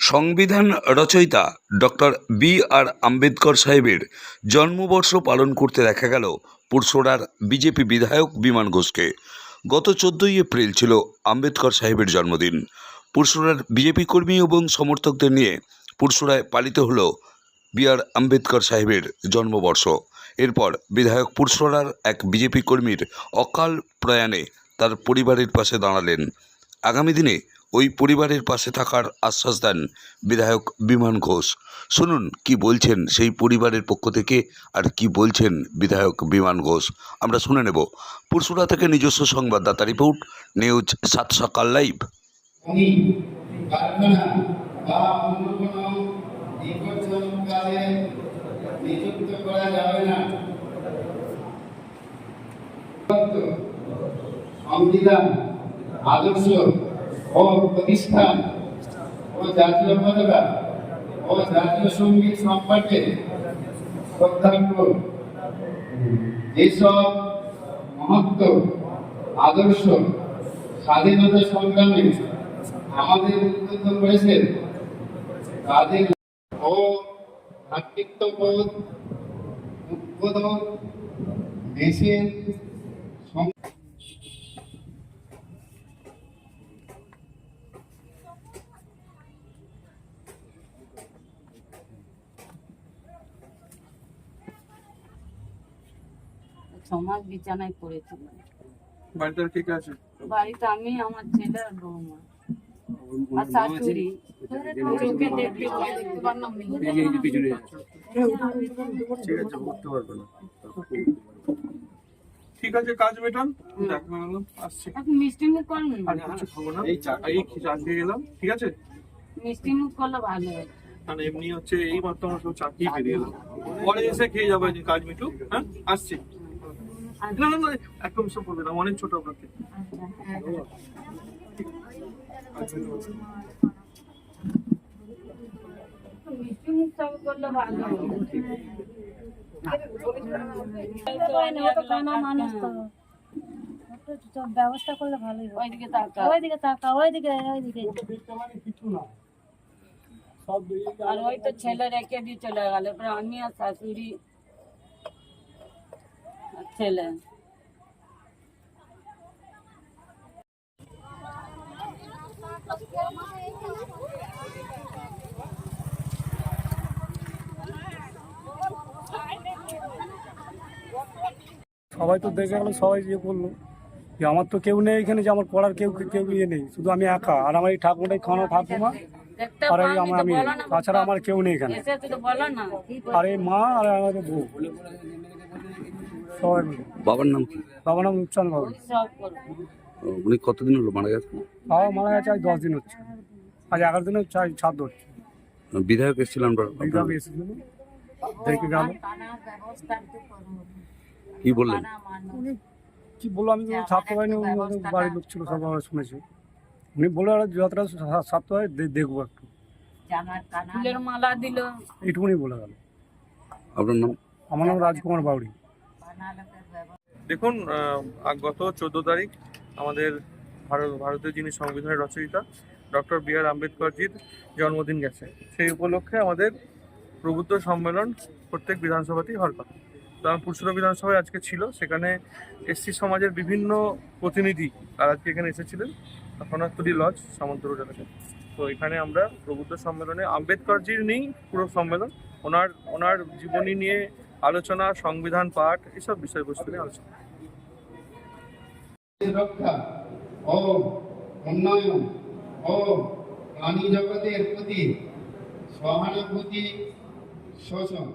সংবিধান রচয়িতা doctor B আর আম্বেদকর সাহেবের জন্মবর্ষ পালন করতে দেখা গেল পুরসরার বিজেপি বিধায়ক বিমান ঘোষকে। গত চোদ্দোই এপ্রিল ছিল আম্বেদকর সাহেবের জন্মদিন। পুরসরার বিজেপি কর্মী এবং সমর্থকদের নিয়ে পুরসরায় পালিত হলো বি আর আম্বেদকর সাহেবের জন্মবর্ষ। এরপর বিধায়ক পুরসরার এক বিজেপি কর্মীর অকাল প্রয়াণে তার পরিবারের পাশে দাঁড়ালেন আগামী দিনে ওই পরিবারের পাশে থাকার আশ্বাস দেন বিধায়ক বিমান ঘোষ। শুনুন, কি বলছেন সেই পরিবারের পক্ষ থেকে আর কি বলছেন বিধায়ক বিমান ঘোষ? আমরা শুনে নেব। পুরসুরা থেকে নিজস্ব সংবাদদাতা রিপোর্ট, নিউজ সাত সকাল লাইভ। নিযুক্ত করা যাবে না। সংবিধান আদর্শ ও প্রতিষ্ঠান ও জাতীয় পতাকা ও জাতীয় সংগীত সম্পর্কে যেসব মহত্ব, আদর্শ, স্বাধীনতা সংগ্রামে আমাদের উদ্বুদ্ধ করেছেন, তাদের ও ভ্রাতৃত্ববোধ উদ্বোধক দেশের সমাজ বিছানায় পড়েছিল বাড়িতে কে কে আছে? বাড়িতে আমি আমার ছেলে আর বৌমা। আর শাশুড়ি। চোখে দেখতে পারলাম ঠিক আছে উঠতে পারবে না। ঠিক আছে কাজ মেটান আসছি। মিষ্টি মুখ করুন আর কিছু খাব না? এই চা এই চা খেয়ে গেলাম। ঠিক আছে? মিষ্টি মুখ করলে ভালো হয়। এমনি হচ্ছে এই মাত্র আমার সব চা খেয়ে বেরিয়ে এলাম। পরে এসে খেয়ে যাব কাজ মিটু হ্যাঁ আসছি। না না না একদম সব বলবে না অনেক ছোট আপনাকে। ব্যবস্থা করলে ভালোই ওইদিকে তাকা ওইদিকে তাকা ওইদিকে ওইদিকে আর ওই তো ছেলে রেখে দিয়ে চলে গেল এবার আমি আর শাশুড়ি ছেলে সবাই তো দেখে গেলো সবাই ইয়ে করল যে আমার তো কেউ নেই এখানে যে আমার পড়ার কেউ কেউ ইয়ে নেই শুধু আমি একা। আর আমার এই ঠাকুরটাই খাওয়ানো ঠাকুমা আর এই আমার আমি তাছাড়া আমার কেউ নেই এখানে। আর এই মা আর আমাদের বউ। সবাই মিলে বাবার নাম কি? বাবার নাম উচ্চান বাবু করব উনি কতদিন হলো মারা গেছেন? বাবা মারা গেছে আজ দশ দিন হচ্ছে। আজ এগারো দিনে ছাদ ধরছে। বিধায়ক এসেছিলেন বিগ্রামে এসেছিল দেখে গেল। কি বললেন? উনি কি বলল আমি তো ছাড়তে পারিনি উনি ওদের বাড়ির লোক ছিল সব আমরা শুনেছি। উনি বলল আর যতটা ছাড়তে হয় দে- দেখব একটু। ফুলের মালা দিল। এইটুকুনি বলে গেল। আপনার নাম? আমার নাম রাজকুমার বাউরি দেখুন গত চোদ্দ তারিখ আমাদের ভারত ভারতের যিনি সংবিধানের রচয়িতা, ডক্টর বি আর আম্বেদকরজির জন্মদিন গেছে। সেই উপলক্ষে আমাদের প্রবুদ্ধ সম্মেলন প্রত্যেক বিধানসভাতেই হওয়ার কথা তো আমার পুরসুরা বিধানসভায় আজকে ছিল, সেখানে এসসি সমাজের বিভিন্ন প্রতিনিধি তারা আজকে এখানে এসেছিলেন সোনারতলি লজ, সামন্ত রোড এলাকায়। তো এখানে আমরা প্রবুদ্ধ সম্মেলনে আম্বেদকরজির নেই পুরো সম্মেলন, ওনার ওনার জীবনী নিয়ে আলোচনা, সংবিধান, পাঠ, এসব বিষয়বস্তু নিয়ে আলোচনা রক্ষা ও উন্নয়ন ও প্রাণী জগতের প্রতি সহানুভূতি, শোষণ।